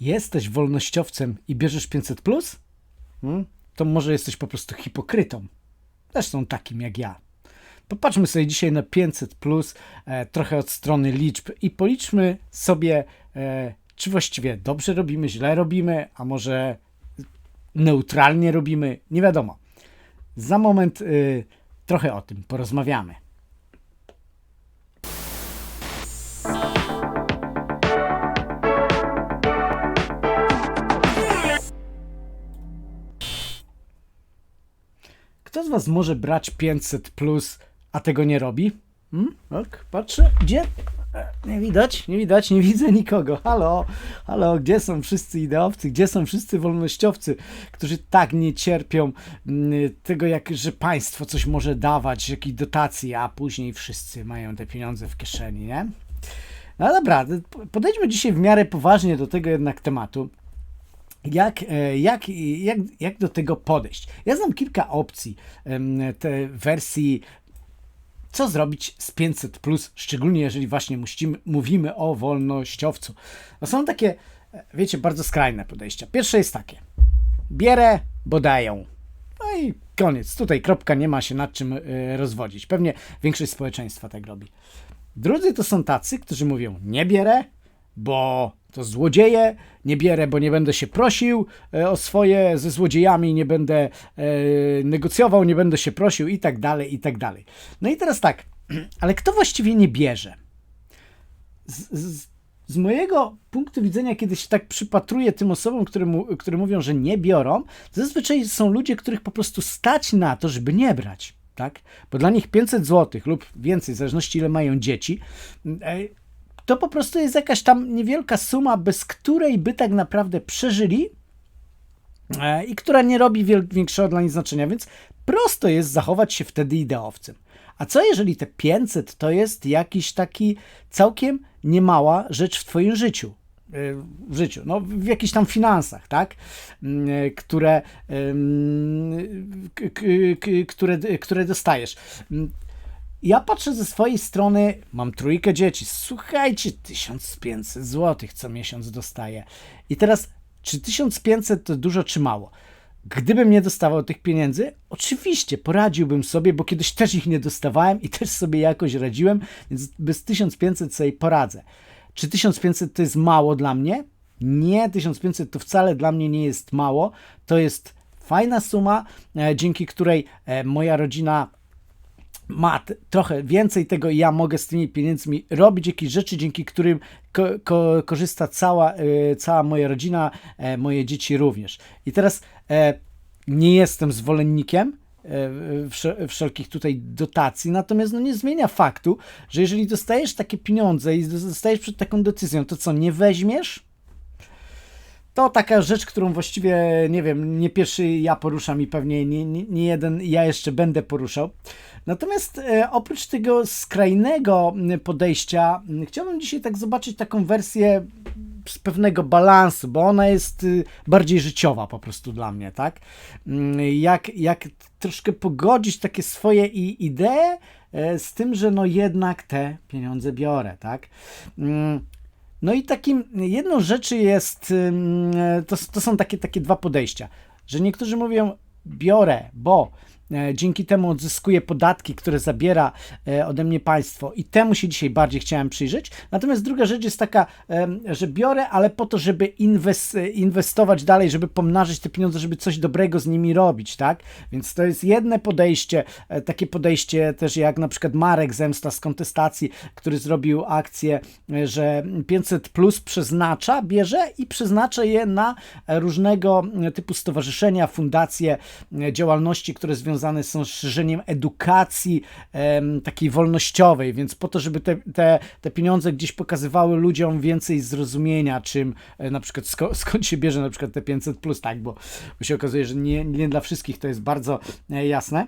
jesteś wolnościowcem i bierzesz 500 plus, hmm? to może jesteś po prostu hipokrytą. Zresztą takim jak ja. Popatrzmy sobie dzisiaj na 500 plus, e, trochę od strony liczb i policzmy sobie, e, czy właściwie dobrze robimy, źle robimy, a może neutralnie robimy, nie wiadomo. Za moment y, trochę o tym porozmawiamy. Z Was może brać 500 plus, a tego nie robi? Hmm? Tak, patrzę, gdzie? E, Nie widać, nie widać, nie widzę nikogo. Halo, halo, gdzie są wszyscy ideowcy, gdzie są wszyscy wolnościowcy, którzy tak nie cierpią mm, tego, jak, że państwo coś może dawać, jakiej dotacji, a później wszyscy mają te pieniądze w kieszeni, nie? No dobra, podejdźmy dzisiaj w miarę poważnie do tego jednak tematu jak, e, jak, jak, jak do tego podejść. Ja znam kilka opcji te wersji, co zrobić z 500, plus, szczególnie jeżeli właśnie musimy, mówimy o wolnościowcu. No są takie, e, wiecie, bardzo skrajne podejścia. Pierwsze jest takie: bierę, bo dają. No i koniec. Tutaj kropka, nie ma się nad czym e, rozwodzić. Pewnie większość społeczeństwa tak robi. Drudzy to są tacy, którzy mówią: nie bierę, bo to złodzieje, nie bierę, bo nie będę się prosił e, o swoje, ze złodziejami nie będę e, negocjował, nie będę się prosił i tak dalej, i tak dalej. No i teraz tak, ale kto właściwie nie bierze? Z, z, z mojego punktu widzenia, kiedy się tak przypatruję tym osobom, które, mu, które mówią, że nie biorą, zazwyczaj są ludzie, których po prostu stać na to, żeby nie brać. Tak? Bo dla nich 500 zł lub więcej, w zależności ile mają dzieci, e, to po prostu jest jakaś tam niewielka suma, bez której by tak naprawdę przeżyli e, i która nie robi większego dla nich znaczenia, więc prosto jest zachować się wtedy ideowcem. A co jeżeli te 500 to jest jakiś taki całkiem niemała rzecz w Twoim życiu? E, w życiu, no w jakichś tam finansach, tak, mm, e, które, które, które dostajesz. Ja patrzę ze swojej strony, mam trójkę dzieci. Słuchajcie, 1500 zł co miesiąc dostaję. I teraz, czy 1500 to dużo czy mało? Gdybym nie dostawał tych pieniędzy, oczywiście poradziłbym sobie, bo kiedyś też ich nie dostawałem i też sobie jakoś radziłem, więc bez 1500 sobie poradzę. Czy 1500 to jest mało dla mnie? Nie, 1500 to wcale dla mnie nie jest mało. To jest fajna suma, e, dzięki której e, moja rodzina ma trochę więcej tego i ja mogę z tymi pieniędzmi robić jakieś rzeczy, dzięki którym ko ko korzysta cała, y, cała moja rodzina, e, moje dzieci również. I teraz e, nie jestem zwolennikiem e, wszelkich tutaj dotacji, natomiast no nie zmienia faktu, że jeżeli dostajesz takie pieniądze i dostajesz przed taką decyzją, to co, nie weźmiesz? To taka rzecz, którą właściwie, nie wiem, nie pierwszy ja poruszam i pewnie nie, nie, nie jeden ja jeszcze będę poruszał. Natomiast e, oprócz tego skrajnego podejścia, chciałbym dzisiaj tak zobaczyć taką wersję z pewnego balansu, bo ona jest y, bardziej życiowa po prostu dla mnie, tak? Mm, jak, jak troszkę pogodzić takie swoje idee e, z tym, że no jednak te pieniądze biorę, tak? No i takim, jedną rzeczy jest, to, to są takie, takie dwa podejścia, że niektórzy mówią, biorę, bo E, dzięki temu odzyskuję podatki, które zabiera e, ode mnie państwo i temu się dzisiaj bardziej chciałem przyjrzeć. Natomiast druga rzecz jest taka, że biorę, ale po to, żeby inwestować dalej, żeby pomnażyć te pieniądze, żeby coś dobrego z nimi robić, tak? Więc to jest jedne podejście, e, takie podejście też jak na przykład Marek Zemsta z kontestacji, który zrobił akcję, że 500 plus przeznacza, bierze i przeznacza je na różnego typu stowarzyszenia, fundacje, działalności, które związane związane są z szerzeniem edukacji em, takiej wolnościowej, więc po to, żeby te, te, te pieniądze gdzieś pokazywały ludziom więcej zrozumienia, czym e, na przykład sko, skąd się bierze na przykład te 500 plus, tak, bo, bo się okazuje, że nie, nie dla wszystkich to jest bardzo e, jasne.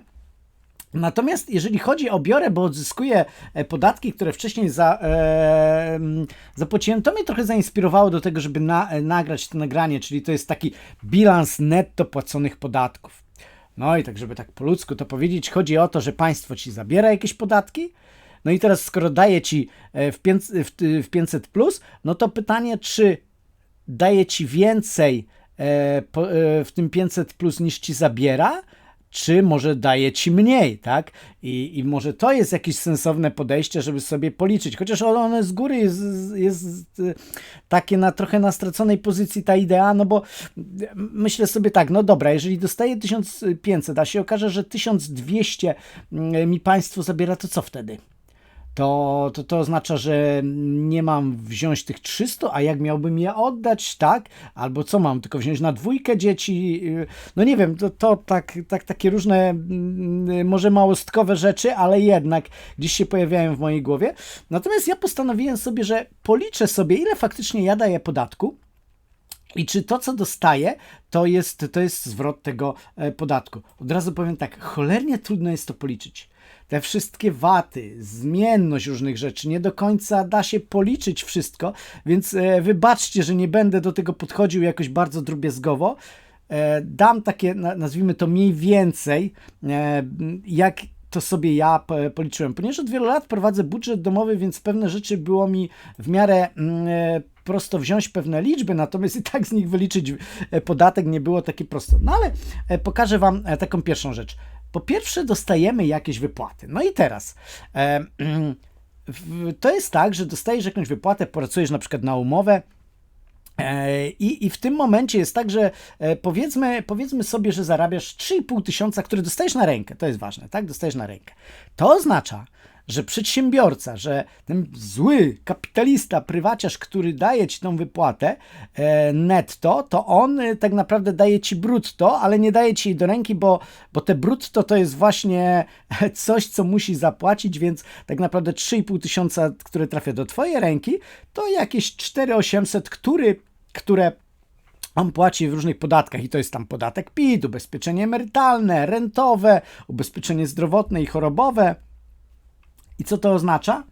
Natomiast jeżeli chodzi o biorę, bo odzyskuję e, podatki, które wcześniej za, e, zapłaciłem, to mnie trochę zainspirowało do tego, żeby na, e, nagrać to nagranie, czyli to jest taki bilans netto płaconych podatków. No i tak, żeby tak po ludzku to powiedzieć, chodzi o to, że państwo ci zabiera jakieś podatki, no i teraz skoro daje ci e, w 500, plus, no to pytanie, czy daje ci więcej e, e, w tym 500 plus niż ci zabiera, czy może daje ci mniej, tak? I, I może to jest jakieś sensowne podejście, żeby sobie policzyć. Chociaż one z góry jest, jest y, takie na trochę na straconej pozycji ta idea, no bo myślę sobie tak, no dobra, jeżeli dostaję 1500, a się okaże, że 1200 mm, mi państwo zabiera, to co wtedy? To, to, to oznacza, że nie mam wziąć tych 300, a jak miałbym je oddać, tak? Albo co mam, tylko wziąć na dwójkę dzieci? No nie wiem, to, to tak, tak, takie różne, mm, może małostkowe rzeczy, ale jednak gdzieś się pojawiają w mojej głowie. Natomiast ja postanowiłem sobie, że policzę sobie, ile faktycznie ja daję podatku. I czy to, co dostaję, to jest, to jest zwrot tego e, podatku? Od razu powiem tak, cholernie trudno jest to policzyć te wszystkie waty, zmienność różnych rzeczy, nie do końca da się policzyć wszystko, więc e, wybaczcie, że nie będę do tego podchodził jakoś bardzo drobiazgowo. E, dam takie, nazwijmy to mniej więcej, e, jak to sobie ja policzyłem. Ponieważ od wielu lat prowadzę budżet domowy, więc pewne rzeczy było mi w miarę mm, prosto wziąć pewne liczby, natomiast i tak z nich wyliczyć podatek nie było takie prosto. No ale pokażę Wam taką pierwszą rzecz. Po pierwsze, dostajemy jakieś wypłaty. No i teraz. E, to jest tak, że dostajesz jakąś wypłatę, pracujesz na przykład na umowę, e, i, I w tym momencie jest tak, że e, powiedzmy, powiedzmy sobie, że zarabiasz 3,5 tysiąca, które dostajesz na rękę. To jest ważne, tak? Dostajesz na rękę. To oznacza, że przedsiębiorca, że ten zły kapitalista, prywaciarz, który daje ci tą wypłatę e, netto, to on e, tak naprawdę daje ci brutto, ale nie daje ci jej do ręki, bo, bo te brutto to jest właśnie coś, co musi zapłacić, więc tak naprawdę 3,5 tysiąca, które trafia do twojej ręki, to jakieś 4,800, który, które on płaci w różnych podatkach i to jest tam podatek PIT, ubezpieczenie emerytalne, rentowe, ubezpieczenie zdrowotne i chorobowe. I co to oznacza?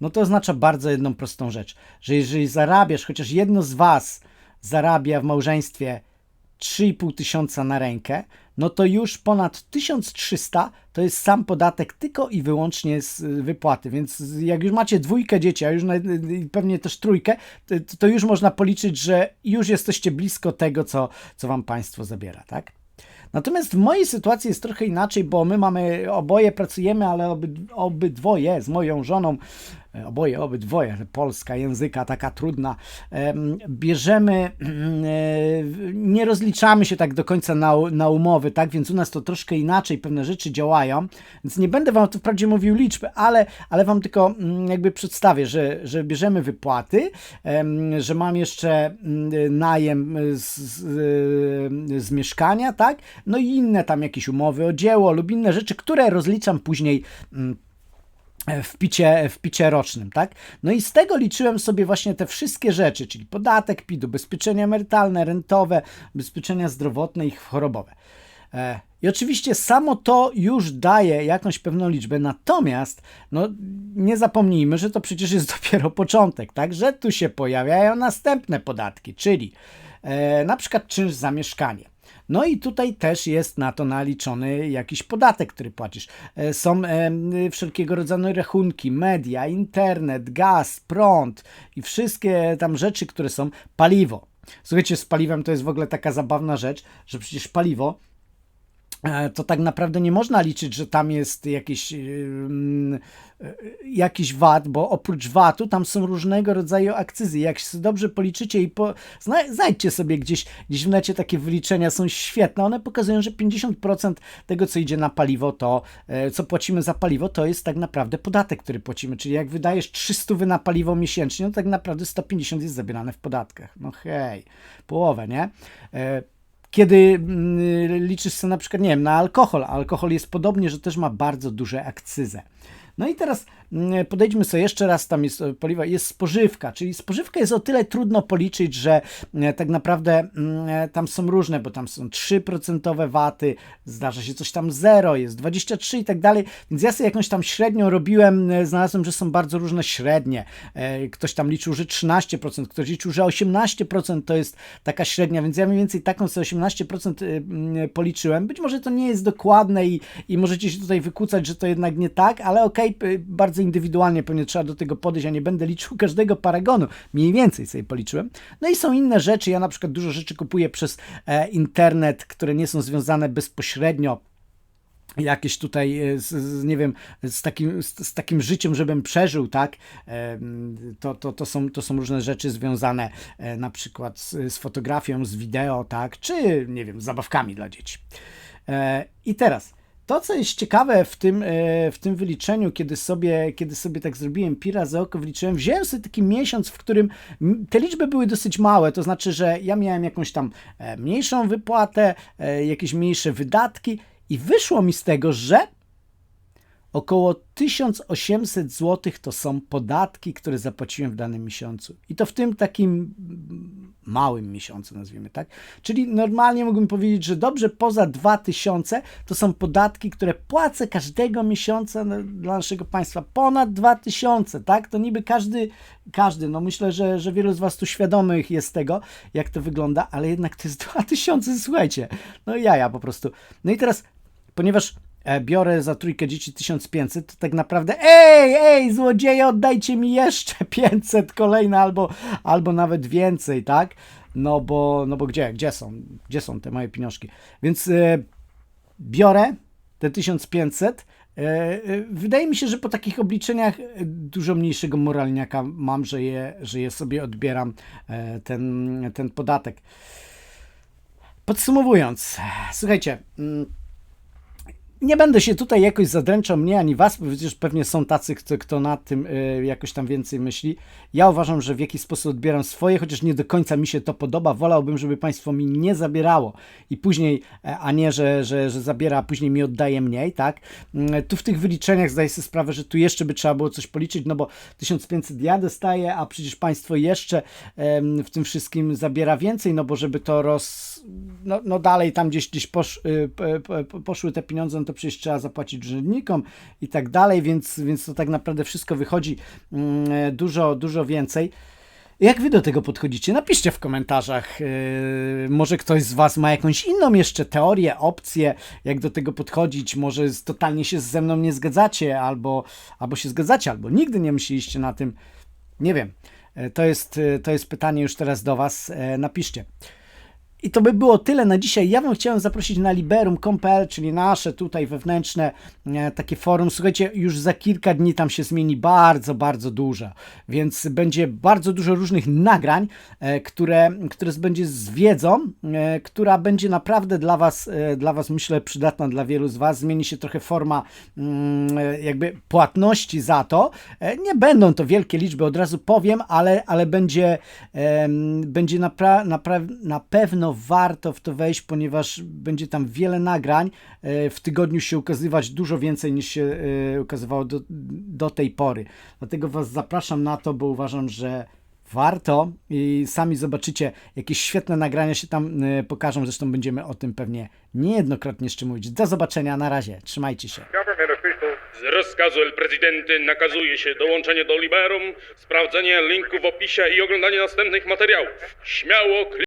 No to oznacza bardzo jedną prostą rzecz, że jeżeli zarabiasz, chociaż jedno z Was zarabia w małżeństwie 3,5 tysiąca na rękę, no to już ponad 1300 to jest sam podatek tylko i wyłącznie z wypłaty. Więc jak już macie dwójkę dzieci, a już pewnie też trójkę, to już można policzyć, że już jesteście blisko tego, co, co wam państwo zabiera, tak? Natomiast w mojej sytuacji jest trochę inaczej, bo my mamy, oboje pracujemy, ale obydwoje z moją żoną oboje, obydwoje, polska języka taka trudna, bierzemy, e, nie rozliczamy się tak do końca na, na umowy, tak, więc u nas to troszkę inaczej pewne rzeczy działają, więc nie będę Wam tu wprawdzie mówił liczby, ale, ale Wam tylko mm, jakby przedstawię, że, że bierzemy wypłaty, że mam jeszcze mm, najem z, z, z mieszkania, tak, no i inne tam jakieś umowy o dzieło lub inne rzeczy, które rozliczam później mm, w picie, w picie rocznym, tak? No i z tego liczyłem sobie właśnie te wszystkie rzeczy, czyli podatek PIT, ubezpieczenia emerytalne, rentowe, ubezpieczenia zdrowotne i chorobowe. E, I oczywiście samo to już daje jakąś pewną liczbę, natomiast no, nie zapomnijmy, że to przecież jest dopiero początek, tak? Że tu się pojawiają następne podatki, czyli e, na przykład czynsz za mieszkanie. No i tutaj też jest na to naliczony jakiś podatek, który płacisz. E, są wszelkiego rodzaju rachunki, media, internet, gaz, prąd i wszystkie tam rzeczy, które są paliwo. Słuchajcie, z paliwem to jest w ogóle taka zabawna rzecz, że przecież paliwo E, to tak naprawdę nie można liczyć, że tam jest jakiś, yy, jakiś VAT, bo oprócz VAT-u tam są różnego rodzaju akcyzy. Jak się dobrze policzycie i po, znajdźcie sobie gdzieś, gdzieś w necie takie wyliczenia, są świetne. One pokazują, że 50% tego, co idzie na paliwo, to yy, co płacimy za paliwo, to jest tak naprawdę podatek, który płacimy. Czyli jak wydajesz 300 na paliwo miesięcznie, to tak naprawdę 150 jest zabierane w podatkach. No hej, połowę, nie? Yy, kiedy mm, liczysz sobie na przykład, nie wiem, na alkohol, alkohol jest podobnie, że też ma bardzo duże akcyzę. No i teraz mm, podejdźmy sobie jeszcze raz, tam jest e, paliwa, jest spożywka, czyli spożywka jest o tyle trudno policzyć, że e, tak naprawdę mm, e, tam są różne, bo tam są 3% waty, zdarza się coś tam 0, jest 23 i tak dalej, więc ja sobie jakąś tam średnią robiłem, znalazłem, że są bardzo różne średnie. Ktoś tam liczył, że 13%, ktoś liczył, że 18% to jest taka średnia, więc ja mniej więcej taką sobie 18% policzyłem. Być może to nie jest dokładne i, i możecie się tutaj wykucać, że to jednak nie tak, ale okej, okay, bardzo bardzo indywidualnie pewnie trzeba do tego podejść, ja nie będę liczył każdego paragonu, mniej więcej sobie policzyłem. No i są inne rzeczy, ja na przykład dużo rzeczy kupuję przez e, internet, które nie są związane bezpośrednio jakieś tutaj, e, z, z, nie wiem, z takim, z, z takim życiem, żebym przeżył, tak, to, to, to, są, to są różne rzeczy związane e, na przykład z, z fotografią, z wideo, tak, czy, nie wiem, z zabawkami dla dzieci. E, I teraz, to, co jest ciekawe w tym, e, w tym wyliczeniu, kiedy sobie, kiedy sobie tak zrobiłem pi razy oko, wliczyłem, wziąłem sobie taki miesiąc, w którym te liczby były dosyć małe, to znaczy, że ja miałem jakąś tam e, mniejszą wypłatę, e, jakieś mniejsze wydatki i wyszło mi z tego, że około 1800 zł to są podatki, które zapłaciłem w danym miesiącu. I to w tym takim małym miesiącu, nazwijmy tak. Czyli normalnie mógłbym powiedzieć, że dobrze poza 2000 to są podatki, które płacę każdego miesiąca dla naszego państwa. Ponad 2000, tak? To niby każdy, każdy, no myślę, że, że wielu z Was tu świadomych jest tego, jak to wygląda, ale jednak to jest 2000, słuchajcie. No jaja po prostu. No i teraz, ponieważ biorę za trójkę dzieci 1500, to tak naprawdę ej, ej, złodzieje, oddajcie mi jeszcze 500 kolejne albo, albo nawet więcej, tak? No bo, no bo gdzie, gdzie są, gdzie są te moje pieniążki? Więc e, biorę te 1500. E, e, Wydaje mi się, że po takich obliczeniach e, dużo mniejszego moralniaka mam, że je, że je sobie odbieram, e, ten, ten podatek. Podsumowując, słuchajcie, mm, nie będę się tutaj jakoś zadręczał mnie ani was, bo przecież pewnie są tacy, kto, kto tym y, jakoś tam więcej myśli. Ja uważam, że w jakiś sposób odbieram swoje, chociaż nie do końca mi się to podoba. Wolałbym, żeby państwo mi nie zabierało i później, e, a nie, że, że, że zabiera, a później mi oddaje mniej, tak? Mm, Tu w tych wyliczeniach zdaję sobie sprawę, że tu jeszcze by trzeba było coś policzyć, no bo 1500 ja dostaję, a przecież państwo jeszcze em, w tym wszystkim zabiera więcej, no bo żeby to roz... No, no dalej tam gdzieś, gdzieś posz, y, poszły te pieniądze, no to przecież trzeba zapłacić urzędnikom i tak dalej, więc, więc to tak naprawdę wszystko wychodzi mm, dużo, dużo więcej. Jak wy do tego podchodzicie? Napiszcie w komentarzach. Yy, może ktoś z was ma jakąś inną jeszcze teorię, opcję, jak do tego podchodzić. Może totalnie się ze mną nie zgadzacie, albo, albo się zgadzacie, albo nigdy nie myśleliście na tym. Nie wiem. E, To jest, e, to jest pytanie już teraz do was. Napiszcie. I to by było tyle na dzisiaj. Ja bym chciał zaprosić na liberum.pl, czyli nasze tutaj wewnętrzne e, takie forum. Słuchajcie, już za kilka dni tam się zmieni bardzo, bardzo dużo, więc będzie bardzo dużo różnych nagrań, e, które, które będzie z wiedzą, e, która będzie naprawdę dla was, dla was myślę przydatna dla wielu z was. Zmieni się trochę forma mm, jakby płatności za to. Nie będą to wielkie liczby, od razu powiem, ale, ale będzie, będzie na pewno warto w to wejść, ponieważ będzie tam wiele nagrań. E, W tygodniu się ukazywać dużo więcej niż się e, ukazywało do, do tej pory. Dlatego Was zapraszam na to, bo uważam, że warto i sami zobaczycie, jakieś świetne nagrania się tam e, pokażą. Zresztą będziemy o tym pewnie niejednokrotnie jeszcze mówić. Do zobaczenia, na razie, trzymajcie się. Z rozkazu El Presidente nakazuje się dołączenie do Liberum, sprawdzenie linku w opisie i oglądanie następnych materiałów. Śmiało kliknij.